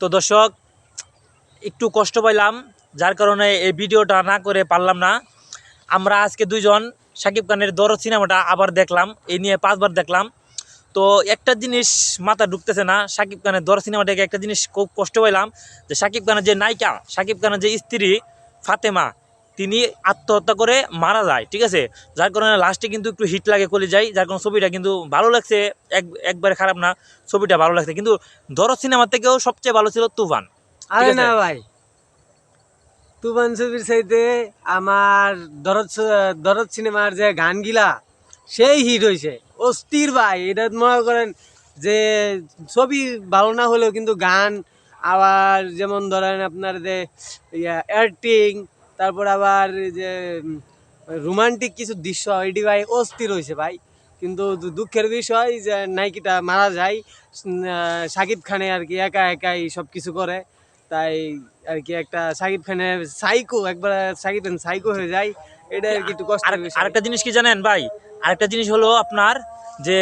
তো দর্শক, একটু কষ্ট পাইলাম, যার কারণে এই ভিডিওটা না করে পারলাম না। আমরা আজকে দুইজন, সাকিব খানের দর সিনেমাটা আবার দেখলাম, এই নিয়ে পাঁচবার দেখলাম। তো একটা জিনিস মাথা ঢুকতেছে না, সাকিব খানের দর সিনেমা দেখে একটা জিনিস খুব কষ্ট পাইলাম, যে সাকিব খানের যে নায়িকা, সাকিব খানের যে স্ত্রী, ফাতেমা তিনি আত্মহত্যা করে মারা যায় ঠিক আছে? যার কারণে লাস্টে কিন্তু একটু হিট লাগে কলে যায় যার কারণে ছবিটা কিন্তু ভালো লাগছে এক একবারে খারাপ না ছবিটা ভালো লাগছে। কিন্তু দরদ সিনেমা থেকেও সবচেয়ে ভালো ছিল তুফান আরে না ভাই তুফান ছবির চাইতে আমার দরদ দরদ সিনেমার যে গানগুলা সেই হিট হয়েছে অস্থির ভাই এটা মনে করেন যে ছবি ভালো না হলেও কিন্তু গান আবার যেমন ধরেন আপনার যে ইয়া অ্যাক্টিং তারপর আবার যে রোমান্টিক কিছু দৃশ্য এটি ভাই অস্থির হয়েছে ভাই। কিন্তু দুঃখের বিষয় যে নাইকিটা মারা যায় সাকিব শাকিব খানে আর কি একা একাই সব কিছু করে। তাই আর কি একটা সাকিব খানে সাইকো একবার সাকিব খান সাইকো হয়ে যায় এটা আর কি একটু কষ্ট আর আরেকটা জিনিস কি জানেন ভাই? আরেকটা জিনিস হলো আপনার যে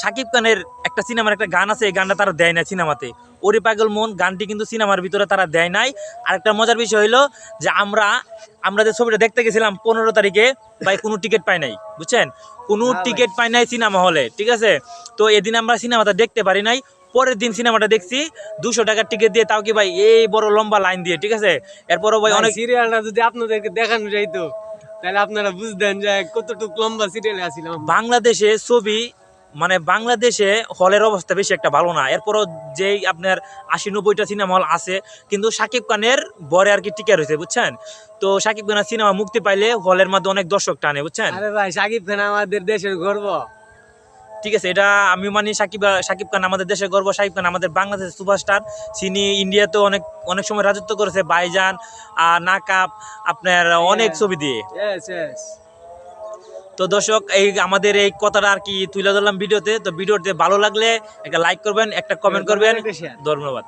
সাকিব খানের একটা সিনেমার একটা গান আছে এই গানটা তারা দেয় না সিনেমাতে। ওরে পাগল মন গানটি কিন্তু সিনেমার ভিতরে তারা দেয় নাই। আর একটা মজার বিষয় হলো যে আমরা আমরা যে ছবিটা দেখতে গেছিলাম পনেরো তারিখে ভাই কোনো টিকিট পাই নাই বুঝছেন? কোনো টিকিট পাই নাই সিনেমা হলে ঠিক আছে? তো এদিন আমরা সিনেমাটা দেখতে পারি নাই। পরের দিন সিনেমাটা দেখছি দুশো টাকার টিকিট দিয়ে তাও কি ভাই এই বড় লম্বা লাইন দিয়ে ঠিক আছে? এরপরও ভাই অনেক সিরিয়ালটা যদি আপনাদেরকে দেখানো যাইতো তাহলে আপনারা বুঝতেন যে কতটুকু লম্বা সিরিয়ালে আসিলাম বাংলাদেশে ছবি মানে বাংলাদেশে হলের অবস্থা বেশি একটা ভালো না। এরপরও যেই আপনার আশি নব্বইটা সিনেমা হল আছে কিন্তু সাকিব খানের বরে আর কি টিকে রয়েছে বুঝছেন? তো সাকিব খানের সিনেমা মুক্তি পাইলে হলের মধ্যে অনেক দর্শক টানে বুঝছেন? আরে ভাই সাকিব খান আমাদের দেশের গর্ব। ঠিক আছে এটা আমি মানি সাকিব সাকিব খান আমাদের দেশের গর্ব সাকিব খান আমাদের বাংলাদেশের সুপারস্টার। তিনি ইন্ডিয়াতে অনেক অনেক সময় রাজত্ব করেছে বাইজান আর নাকাপ আপনার অনেক ছবি দিয়ে। তো দর্শক এই আমাদের এই কথাটা আর কি তুলে ধরলাম ভিডিওতে। তো ভিডিওতে ভালো লাগলে একটা লাইক করবেন একটা কমেন্ট করবেন। ধন্যবাদ।